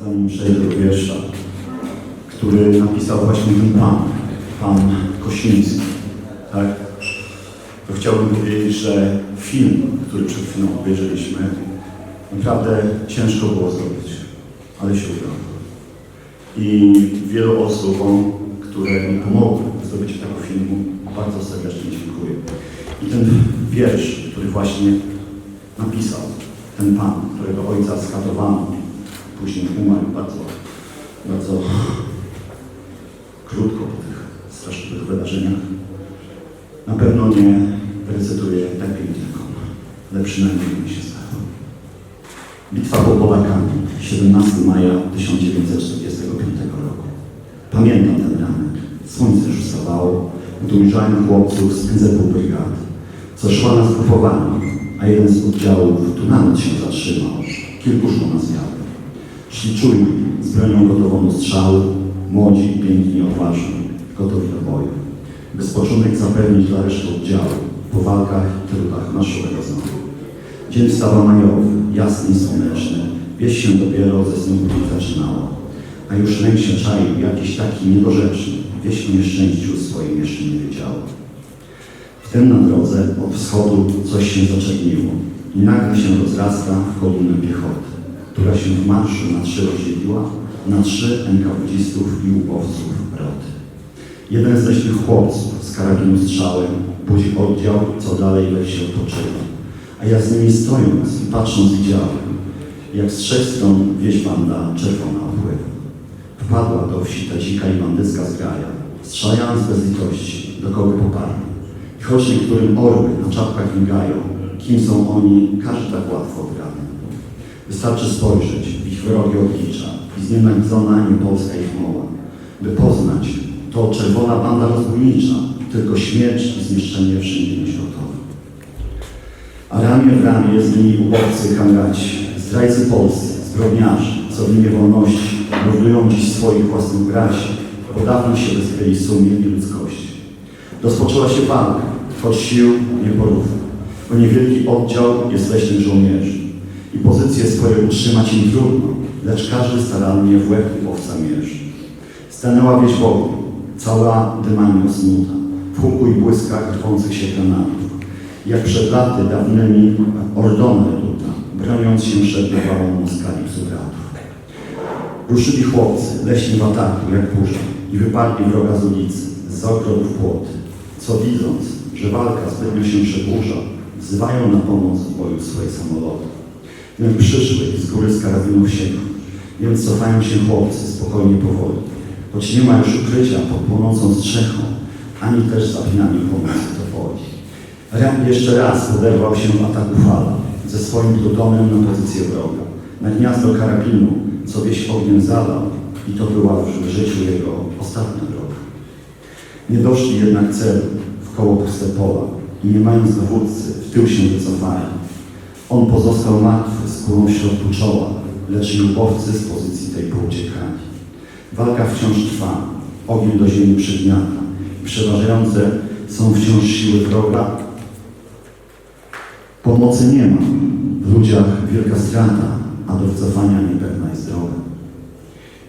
zanim przejdę do wiersza, który napisał właśnie ten pan, pan Kosiński, tak? To chciałbym powiedzieć, że film, który przed chwilą obejrzeliśmy, naprawdę ciężko było zrobić, ale się udało. I wielu osobom, które mi pomogły w zdobyciu tego filmu, bardzo serdecznie dziękuję. I ten wiersz, który właśnie napisał ten pan, którego ojca skatowano, później umarł bardzo, bardzo krótko po tych straszliwych wydarzeniach, na pewno nie recytuje tak pięknie jak on, ale przynajmniej mi się stało. Bitwa pod Polakami, 17 maja 1945 roku. Pamiętam ten ranek. Słońce wstawało, gdy ujrzałem chłopców z NZW Brygady, co szła na zgrupowanie, a jeden z oddziałów tu na noc się zatrzymał. Kilku szło na zmianę. Szli czujni, z bronią gotową do strzału, młodzi, piękni, odważni, gotowi do boju. By spoczynek zapewnić dla reszty oddziału, po walkach i trudach naszego znowu. Dzień wstawał majowy, jasny i słoneczny, wieś się dopiero ze snu zaczynała. A już lęk się czaił, jakiś taki niedorzeczny, wieś o nieszczęściu swoim jeszcze nie wiedziała. Wtem na drodze od wschodu coś się zaczerniło i nagle się rozrasta w kolumnę piechoty, która się w marszu na trzy rozdzieliła, na trzy NKWDzistów i łupowców roty. Jeden z leśnych chłopców z karabinu strzałem budzi oddział, co dalej we wsi odpoczywa. A ja z nimi stojąc i patrząc widziałem, jak z trzech stron wieś banda czerwona opływa. Wpadła do wsi ta dzika i bandycka zgraja, strzelając bez litości, do kogo poparli. I choć niektórym orły na czapkach migają, kim są oni, każdy tak łatwo odgadnie. Wystarczy spojrzeć w ich wrogie oblicza i znienawidzona niepolska ich mowa, by poznać, to czerwona banda rozbójnicza, tylko śmierć i zniszczenie wszędzie nieświatowe. A ramię w ramię z nimi ubowcy kamraci, zdrajcy polscy, zbrodniarze, co w imię wolności mordują dziś swoich własnych braci, bo dawno się bezkryli sumień i ludzkości. Rozpoczęła się walka, choć sił nie porówna, bo niewielki oddział jest leśnych żołnierzy i pozycję swoje utrzymać im trudno, lecz każdy starannie w łeb łowca mierzy. Stanęła wieś Bogu, cała dymami osnuta, w huku i błyskach rwących się granatów. Jak przed laty dawnymi ordona luta, broniąc się przed nawałą Moskali bratów. Ruszyli chłopcy, leśni w ataku, jak burza, i wyparli wroga z ulicy, z ogrodów płoty, co widząc, że walka zbytnio się przedłuża, wzywają na pomoc w boju samoloty. Gdy przyszły i z góry z karabinów sięgną, więc cofają się chłopcy spokojnie powoli, choć nie ma już ukrycia pod płonącą strzechą, ani też zapinami pomocy to woli. Ram jeszcze raz poderwał się w ataku fala, ze swoim plutonem na pozycję wroga, na gniazdo karabinu, co wieś ogniem zalał i to była w życiu jego ostatnia droga. Nie doszli jednak celu w koło puste pola i nie mając dowódcy, w tył się wycofali. On pozostał martwy z kulą w środku czoła, lecz lubowcy z pozycji tej pouciekali. Walka wciąż trwa, ogień do ziemi przygniata przeważające są wciąż siły wroga. Pomocy nie ma, w ludziach wielka strata, a do wycofania niepewna jest droga.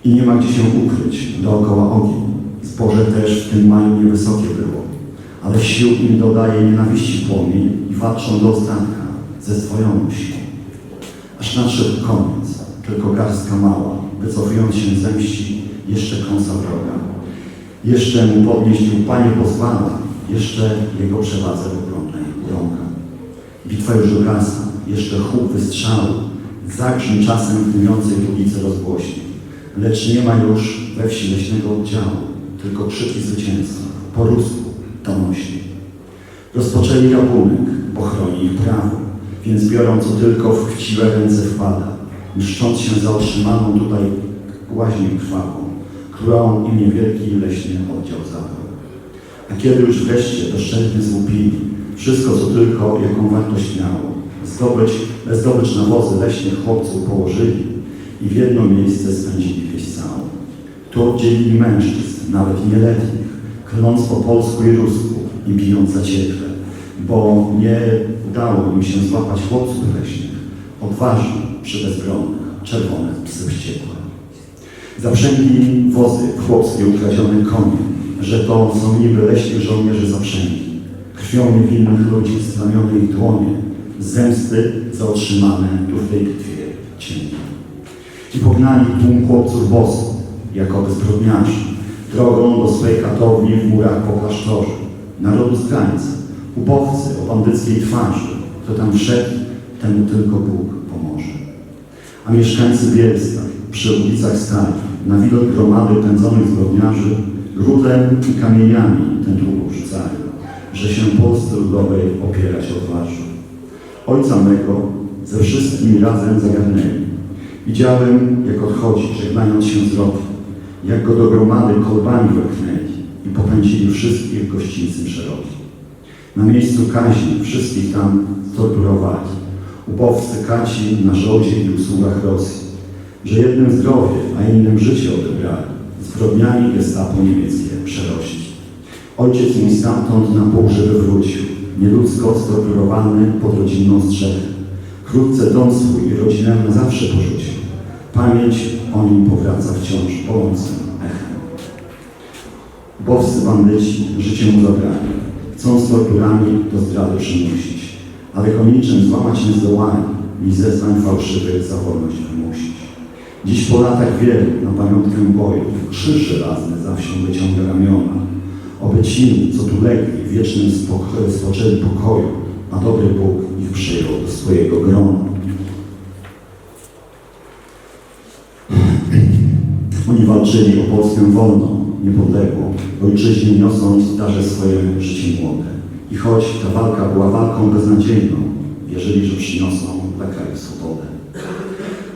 I nie ma gdzie się ukryć, dookoła ogień. Zboże też w tym maju niewysokie było, ale sił im dodaje nienawiści płomień i walczą do ostatka ze swoją siłą. Aż nadszedł koniec, tylko garstka mała, wycofując się zemści, jeszcze kąsa wroga. Jeszcze mu podnieść Panie pozwala, jeszcze jego przewadze ogromnej drąga. Bitwa już ugasa, jeszcze huk wystrzału, zagrzmi czasem tłumiącej ulicy rozgłośnie. Lecz nie ma już we wsi leśnego oddziału, tylko krzyki zwycięstwa, po rusku, donośnie. Rozpoczęli rabunek, bo chroni ich prawo, więc biorą co tylko w chciwe ręce wpada, mszcząc się za otrzymaną tutaj łaźnię krwawą, którą im niewielki leśny oddział zabrał. A kiedy już wreszcie doszczętnie złupili wszystko, co tylko, jaką wartość miało, zdobycz na wozy leśnych chłopców położyli i w jedno miejsce spędzili wieś całą. Tu oddzielili mężczyzn, nawet nieletnich, klnąc po polsku i rusku i bijąc zaciekle, bo nie udało im się złapać chłopców leśnych, odważnych przy bezbronnych, czerwone psy wściekłe. Zaprzęgli wozy chłopskie ukradzione konie, że to są niby leśnych żołnierzy zaprzęgi. Krwią niewinnych ludzi splamione ich dłonie, zemsty za otrzymane tu w tej bitwie cienie. I pognali tłum chłopców bosu, jakoby zbrodniarzy, drogą do swej katowni w murach po klasztorze. Narodu zdrajcy, ubowcy o bandyckiej twarzy, kto tam wszedł, temu tylko Bóg pomoże. A mieszkańcy Bielska przy ulicach Starych na widok gromady pędzonych zbrodniarzy grudem i kamieniami ten dług rzucają, że się Polsce Ludowej opierać odważył. Ojca mego ze wszystkimi razem zagarnęli. Widziałem, jak odchodzi, żegnając się z rokiem, jak go do gromady kolbami wepchnęli i popędzili wszystkich gościńcem szerokim. Na miejscu kaźni wszystkich tam torturowali. Ubowcy kaci na żołdzie i usługach Rosji, że jednym zdrowie, a innym życie odebrali. Zbrodniami gestapo niemieckie przerości. Ojciec mi stamtąd na pół żywy wrócił, nieludzko storturowany pod rodzinną strzechę. Wkrótce dom swój i rodzinę na zawsze porzucił. Pamięć o nim powraca wciąż bolącym echem. Bowscy bandyci życie mu zabrali. Chcą torturami do zdrady przymusić. Ale koniczym złamać nie zdołali i zeznań fałszywych za wolność wymusić. Dziś po latach wielu na pamiątkę boju krzyż żelazny za wsią wyciąga ramiona. Oby ci, co tu legli, wiecznym spoczęli pokoju, a dobry Bóg ich przyjął do swojego grona. Oni walczyli o Polskę wolną, niepodległą, ojczyźnie niosąc darze swoje życie młode. I choć ta walka była walką beznadziejną, wierzyli, że przyniosą dla kraju swobodę.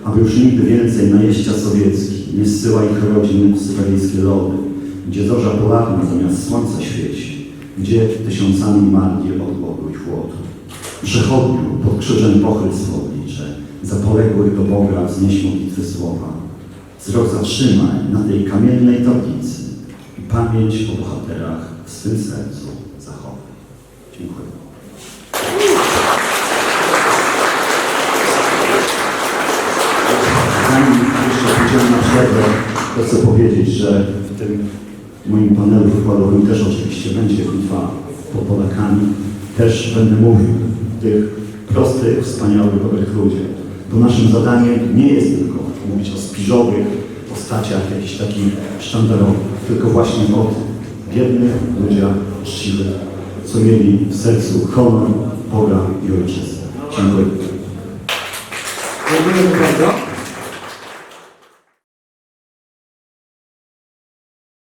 Aby już nigdy więcej najeźdźcia sowiecki nie zsyła ich rodzin w syberyjskie lody, gdzie zorza polarna zamiast słońca świeci, gdzie tysiącami marli od głodu i chłodu. Przechodniu pod krzyżem pochlystwo oblicze, za poległych do Boga wznieś modlitwy słowa. Wzrok zatrzymaj na tej kamiennej tablicy i pamięć o bohaterach w swym sercu zachowaj. Dziękuję. Zanim jeszcze na przerwę, to chcę powiedzieć, że w tym moim panelu wykładowym też oczywiście będzie bitwa pod Polakami. Też będę mówił tych prostych, wspaniałych, dobrych ludziach. Bo naszym zadaniem nie jest tylko mówić o spiżowych postaciach, jakichś takich sztandarowych, tylko właśnie o tych biednych ludziach uczciwych, co mieli w sercu honor Boga i Ojczyzny. Dziękuję. Dziękujemy bardzo.